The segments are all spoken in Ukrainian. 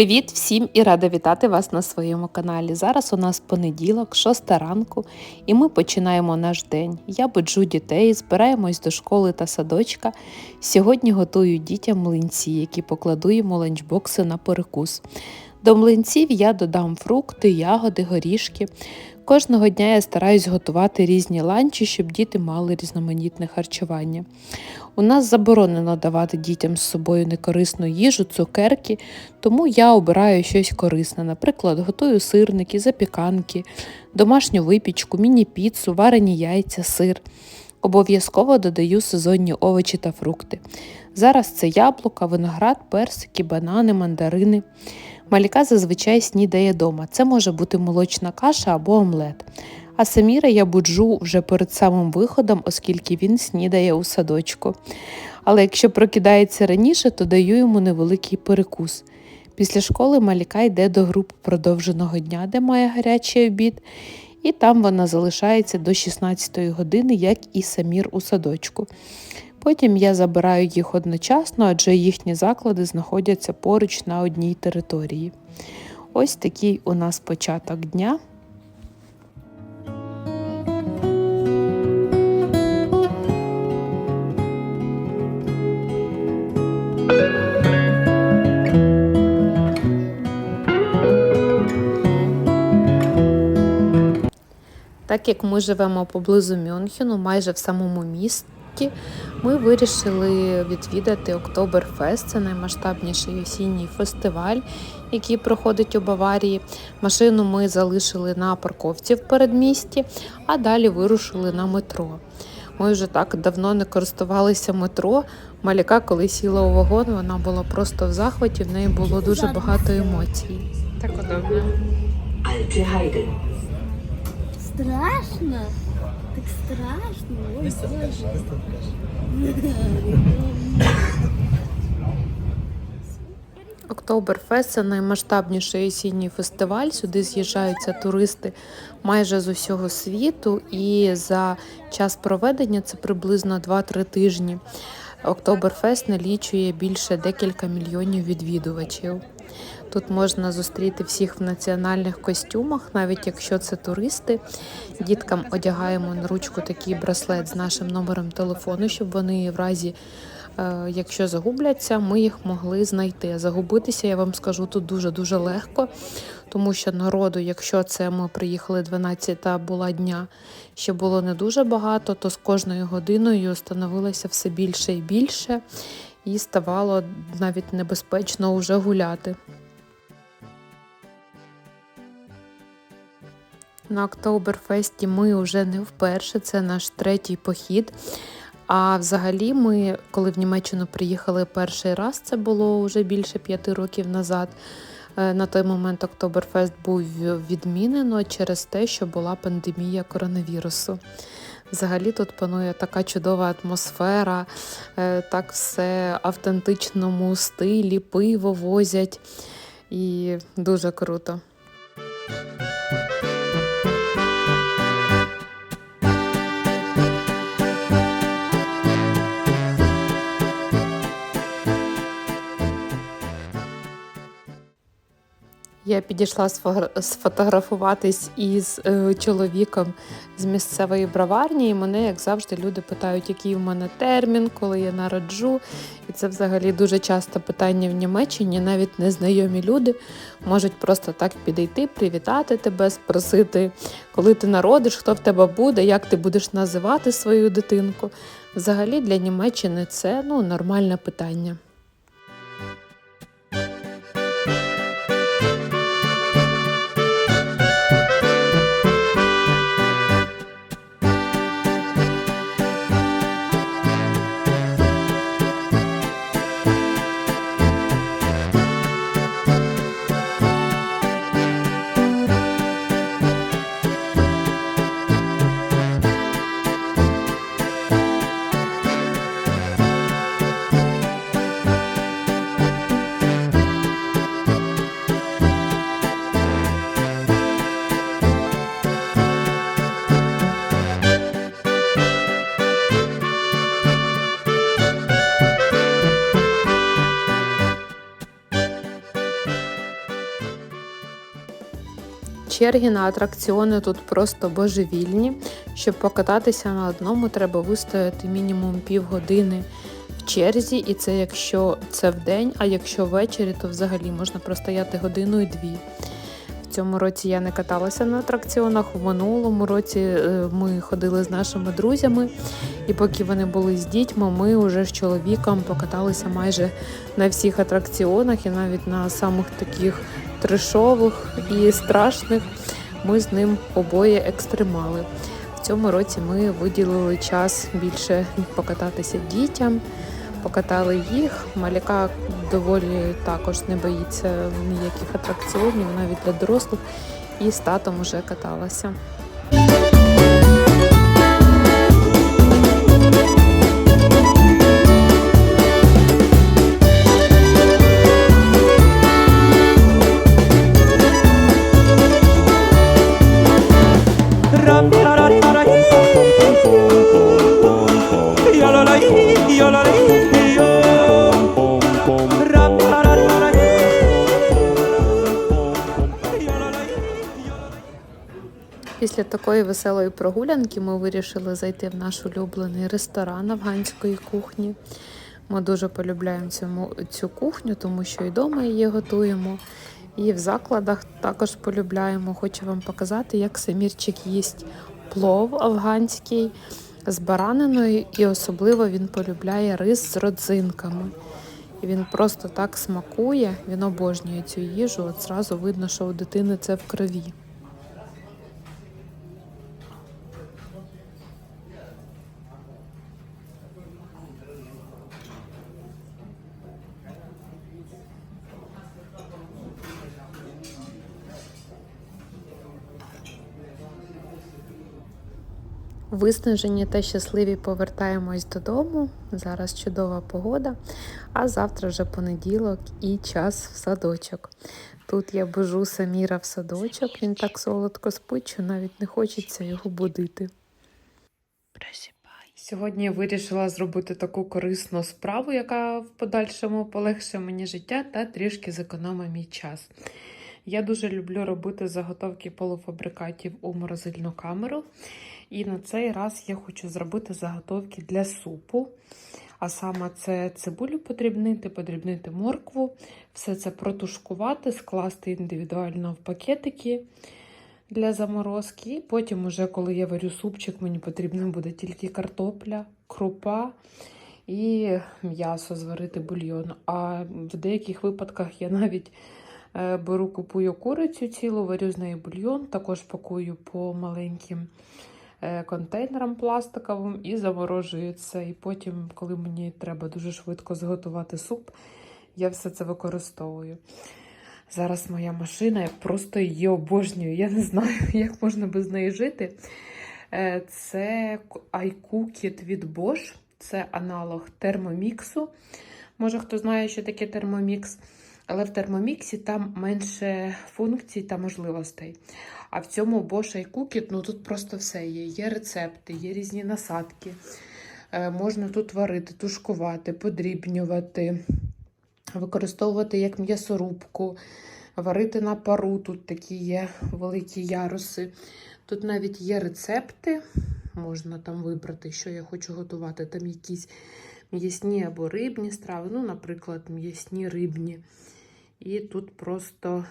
Привіт всім і рада вітати вас на своєму каналі. Зараз у нас понеділок, 6 ранку, і ми починаємо наш день. Я буджу дітей, збираємось до школи та садочка. Сьогодні готую дітям млинці, які покладу їм у ланчбокси на перекус. До млинців я додам фрукти, ягоди, горішки. Кожного дня я стараюсь готувати різні ланчі, щоб діти мали різноманітне харчування. У нас заборонено давати дітям з собою некорисну їжу, цукерки, тому я обираю щось корисне. Наприклад, готую сирники, запіканки, домашню випічку, міні-піцу, варені яйця, сир. Обов'язково додаю сезонні овочі та фрукти. Зараз це яблука, виноград, персики, банани, мандарини. Маліка зазвичай снідає дома. Це може бути молочна каша або омлет. А Саміра я буджу вже перед самим виходом, оскільки він снідає у садочку. Але якщо прокидається раніше, то даю йому невеликий перекус. Після школи Маліка йде до групи продовженого дня, де має гарячий обід, і там вона залишається до 16 години, як і Самір у садочку. Потім я забираю їх одночасно, адже їхні заклади знаходяться поруч на одній території. Ось такий у нас початок дня. Так як ми живемо поблизу Мюнхену, майже в самому місті, ми вирішили відвідати Октоберфест. Це наймасштабніший осінній фестиваль, який проходить у Баварії. Машину ми залишили на парковці в передмісті, а далі вирушили на метро. Ми вже так давно не користувалися метро. Маляка, коли сіла у вагон, вона була просто в захваті, в неї було дуже багато емоцій. Так удобно. Страшно? Так страшно. Ой, Октоберфест це наймасштабніший осінній фестиваль. Сюди з'їжджаються туристи майже з усього світу, і за час проведення це приблизно 2-3 тижні. Октоберфест налічує більше декілька мільйонів відвідувачів. Тут можна зустріти всіх в національних костюмах, навіть якщо це туристи. Діткам одягаємо на ручку такий браслет з нашим номером телефону, щоб вони в разі, е, якщо загубляться, ми їх могли знайти. Загубитися, я вам скажу, тут дуже-дуже легко, тому що народу, якщо це ми приїхали 12 та була дня, ще було не дуже багато, то з кожною годиною становилося все більше і більше, і ставало навіть небезпечно вже гуляти. На Октоберфесті ми вже не вперше, це наш третій похід. А взагалі, ми, коли в Німеччину приїхали перший раз, це було вже більше п'яти років назад. е, На той момент Октоберфест був відмінено через те, що була пандемія коронавірусу. Взагалі тут панує така чудова атмосфера, е, так все в автентичному стилі, пиво возять і дуже круто. Я підійшла сфотографуватись із е, чоловіком з місцевої броварні, і мене, як завжди, люди питають, який в мене термін, коли я народжу. І це взагалі дуже часто питання в Німеччині. Навіть незнайомі люди можуть просто так підійти, привітати тебе, спросити, коли ти народиш, хто в тебе буде, як ти будеш називати свою дитинку. Взагалі для Німеччини це ну, нормальне питання. Черги на атракціони тут просто божевільні. Щоб покататися на одному, треба вистояти мінімум півгодини в черзі, і це якщо це в день, а якщо ввечері, то взагалі можна простояти годину і дві. В цьому році я не каталася на атракціонах. У минулому році е, ми ходили з нашими друзями, і поки вони були з дітьми, ми вже з чоловіком покаталися майже на всіх атракціонах і навіть на самих таких трешових і страшних. Ми з ним обоє екстремали. В цьому році ми виділили час більше покататися дітям, покатали їх. Маляка доволі також не боїться ніяких атракціонів, навіть для дорослих, і з татом уже каталася. Після такої веселої прогулянки ми вирішили зайти в наш улюблений ресторан афганської кухні. Ми дуже полюбляємо цьому, цю кухню, тому що і вдома її готуємо. І в закладах також полюбляємо. Хочу вам показати, як Самірчик їсть плов афганський з бараниною, і особливо він полюбляє рис з родзинками. І він просто так смакує, він обожнює цю їжу. От зразу видно, що у дитини це в крові. Виснажені та щасливі повертаємось додому. Зараз чудова погода, а завтра вже понеділок і час в садочок. Тут я бежу Саміра в садочок, він так солодко спить, що навіть не хочеться його будити. Сьогодні я вирішила зробити таку корисну справу, яка в подальшому полегшить мені життя та трішки зекономить мій час. Я дуже люблю робити заготовки полуфабрикатів у морозильну камеру. І на цей раз я хочу зробити заготовки для супу. А саме це цибулю подрібнити, подрібнити моркву, все це протушкувати, скласти індивідуально в пакетики для заморозки. Потім, уже, коли я варю супчик, мені потрібна буде тільки картопля, крупа і м'ясо зварити бульйон. А в деяких випадках я навіть беру, купую курицю цілу, варю з нею бульйон, також пакую по маленьким е, контейнерам пластиковим і заморожую це. І потім, коли мені треба дуже швидко зготувати суп, я все це використовую. Зараз моя машина, я просто її обожнюю. Я не знаю, як можна без неї жити. Е, Це iCookit від Bosch, це аналог термоміксу. Може, хто знає, що таке термомікс. Але в термоміксі там менше функцій та можливостей. А в цьому Bosch iCookit, ну тут просто все є. Є рецепти, є різні насадки. Е, Можна тут варити, тушкувати, подрібнювати, використовувати як м'ясорубку, варити на пару. Тут такі є великі яруси. Тут навіть є рецепти. Можна там вибрати, що я хочу готувати. Там якісь м'ясні або рибні страви, ну, наприклад, м'ясні рибні. І тут просто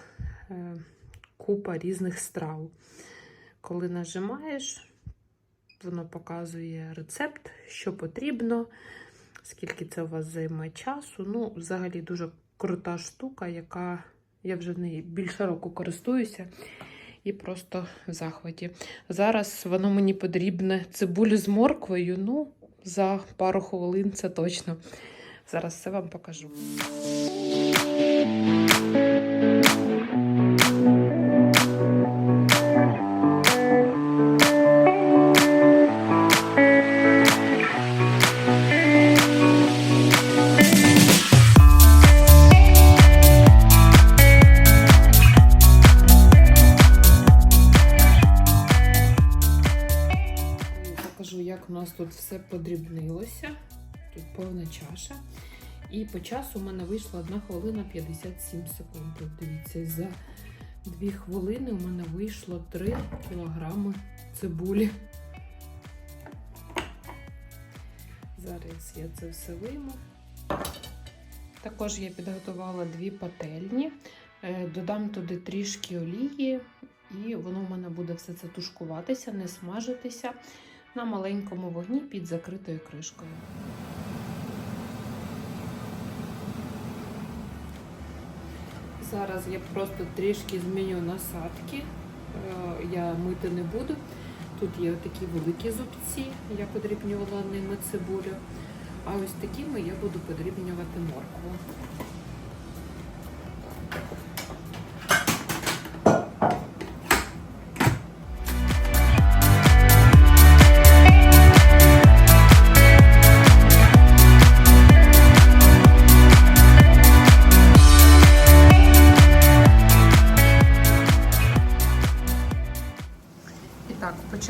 е, купа різних страв. Коли нажимаєш, воно показує рецепт, що потрібно, скільки це у вас займе часу. Ну, взагалі дуже крута штука, яка я вже нею більше року користуюся. І просто в захваті. Зараз воно мені потрібне цибулю з морквою. Ну, за пару хвилин це точно. Зараз все вам покажу. Як у нас тут все подрібнилося. Тут повна чаша. І по часу у мене вийшла 1 хвилина 57 секунд. Дивіться, за Дві хвилини у мене вийшло 3 кілограми цибулі. Зараз я це все вийму. Також я підготувала дві пательні. Е, Додам туди трішки олії, і воно в мене буде все це тушкуватися, не смажитися на маленькому вогні під закритою кришкою. Зараз я просто трішки зміню насадки. Е, Я мити не буду. Тут є такі великі зубці, я подрібнювала ними цибулю. А ось такими я буду подрібнювати моркву.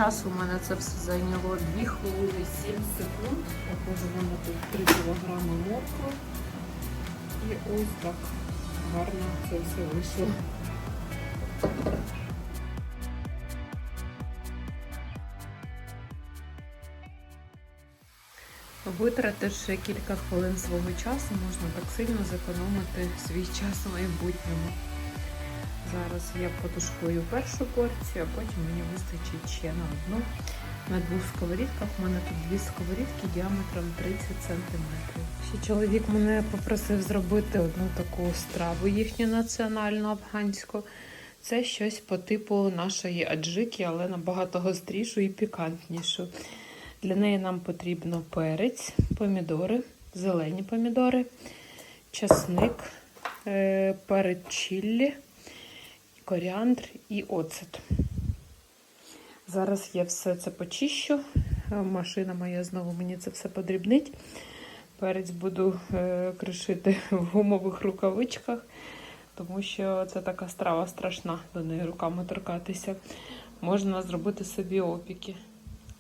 Часу у мене це все зайняло 2 хвилини 7 секунд. Також у мене тут 3 кілограми моркви. І ось так гарно це все вийшло. Витративши кілька хвилин свого часу, можна так сильно зекономити свій час в майбутньому. Зараз я потушкую першу порцію, а потім мені вистачить ще на одну. На двох сковорідках у мене тут дві сковорідки діаметром 30 см. Ще чоловік мене попросив зробити одну таку страву їхню національну афганську. Це щось по типу нашої аджики, але набагато гострішу і пікантнішу. Для неї нам потрібно перець, помідори, зелені помідори, часник, е, перець чиллі, коріандр і оцет. Зараз я все це почищу. Е, Машина моя знову мені це все подрібнить. Перець буду е, кришити в гумових рукавичках, тому що це така страва страшна до неї руками торкатися. Можна зробити собі опіки.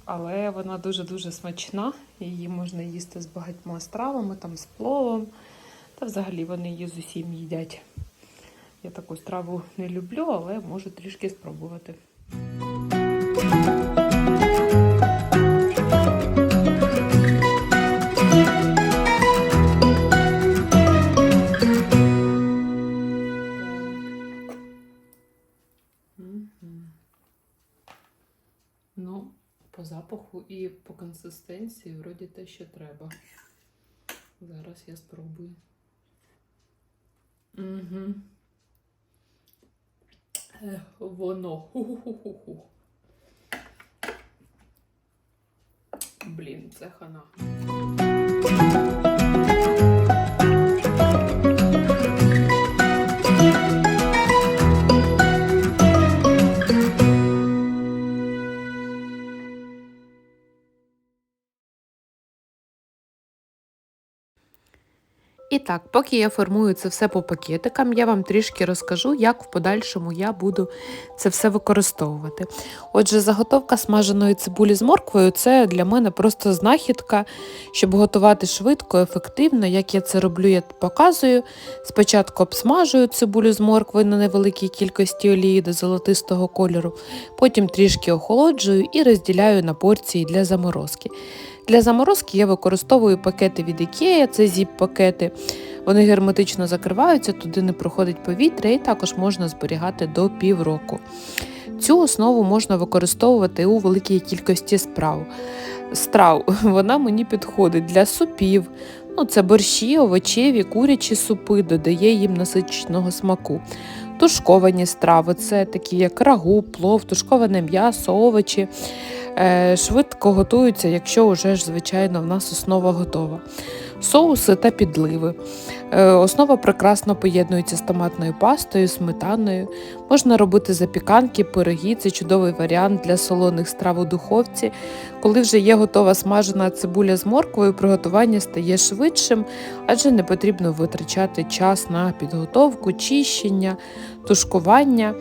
Але вона дуже-дуже смачна. Її можна їсти з багатьма стравами, там з пловом. Та взагалі вони її з усім їдять. Я таку страву не люблю, але можу трішки спробувати. Ну, по запаху і по консистенції вроді те, що треба. Зараз я спробую. Угу. Воно. Ху-ху-ху-ху. Блін, це хана. І так, поки я формую це все по пакетикам, я вам трішки розкажу, як в подальшому я буду це все використовувати. Отже, заготовка смаженої цибулі з морквою це для мене просто знахідка, щоб готувати швидко, ефективно. Як я це роблю, я показую. Спочатку обсмажую цибулю з морквою на невеликій кількості олії до золотистого кольору, потім трішки охолоджую і розділяю на порції для заморозки. Для заморозки я використовую пакети від IKEA, це зіп-пакети. Вони герметично закриваються, туди не проходить повітря і також можна зберігати до півроку. Цю основу можна використовувати у великій кількості справ. страв. Вона мені підходить для супів. Ну, це борщі, овочеві, курячі супи, додає їм насиченого смаку. Тушковані страви це такі як рагу, плов, тушковане м'ясо, овочі. Е, Швидко готуються, якщо вже ж, звичайно, в нас основа готова. Соуси та підливи. Е, Основа прекрасно поєднується з томатною пастою, сметаною. Можна робити запіканки, пироги. Це чудовий варіант для солоних страв у духовці. Коли вже є готова смажена цибуля з морквою, приготування стає швидшим, адже не потрібно витрачати час на підготовку, чищення, тушкування.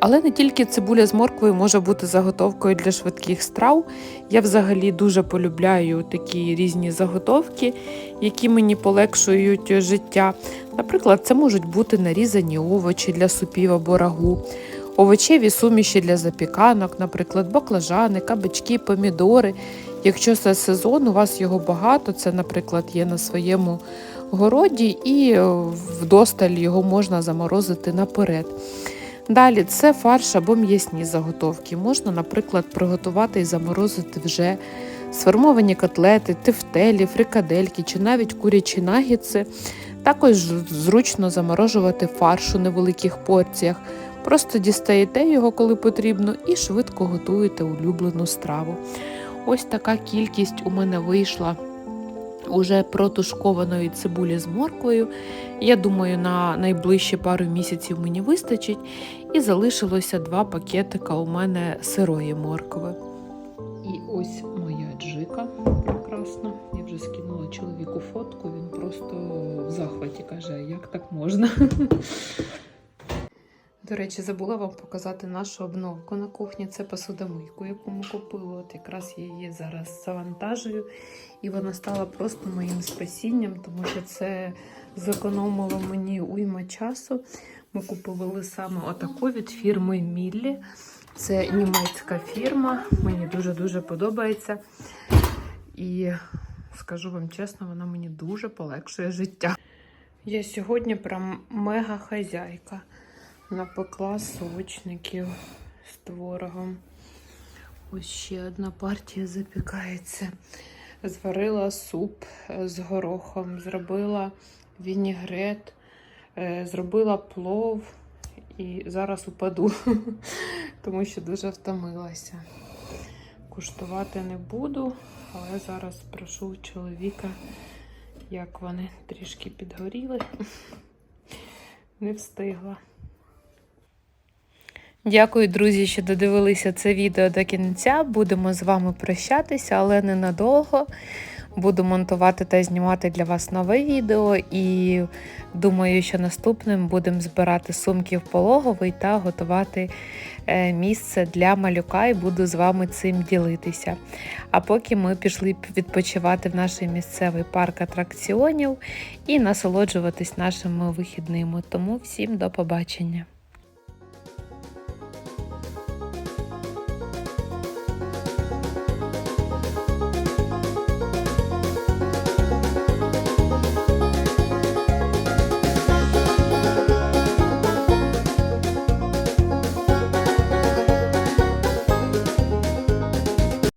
Але не тільки цибуля з морквою може бути заготовкою для швидких страв. Я взагалі дуже полюбляю такі різні заготовки, які мені полегшують життя. Наприклад, це можуть бути нарізані овочі для супів або рагу, овочеві суміші для запіканок, наприклад, баклажани, кабачки, помідори. Якщо це сезон, у вас його багато, це, наприклад, є на своєму городі, і вдосталь його можна заморозити наперед. Далі це фарш або м'ясні заготовки. Можна, наприклад, приготувати і заморозити вже сформовані котлети, тефтелі, фрикадельки чи навіть курячі нагідси. Також зручно заморожувати фарш у невеликих порціях. Просто дістаєте його, коли потрібно, і швидко готуєте улюблену страву. Ось така кількість у мене вийшла уже протушкованої цибулі з морквою. Я думаю, на найближчі пару місяців мені вистачить. І залишилося два пакетика у мене сирої моркви. І ось моя джика прекрасна. Я вже скинула чоловіку фотку, він просто в захваті каже, як так можна. До речі, забула вам показати нашу обновку на кухні. Це посудомийку, яку ми купили. От якраз я її зараз завантажую. І вона стала просто моїм спасінням, тому що це зекономило мені уйма часу. Ми купували саме отаку від фірми Міллі. Це німецька фірма. Мені дуже-дуже подобається. І скажу вам чесно, вона мені дуже полегшує життя. Я сьогодні прям мега хазяйка. Напекла сочників з творогом. Ось ще одна партія запікається. Зварила суп з горохом, зробила вінігрет, е, зробила плов і зараз упаду, тому що дуже втомилася. Куштувати не буду, але зараз прошу чоловіка, як вони трішки підгоріли. Не встигла. Дякую, друзі, що додивилися це відео до кінця. Будемо з вами прощатися, але ненадовго. Буду монтувати та знімати для вас нове відео, і думаю, що наступним будемо збирати сумки в пологовий та готувати е, місце для малюка, і буду з вами цим ділитися. А поки ми пішли відпочивати в наш місцевий парк атракціонів і насолоджуватись нашими вихідними. Тому всім до побачення!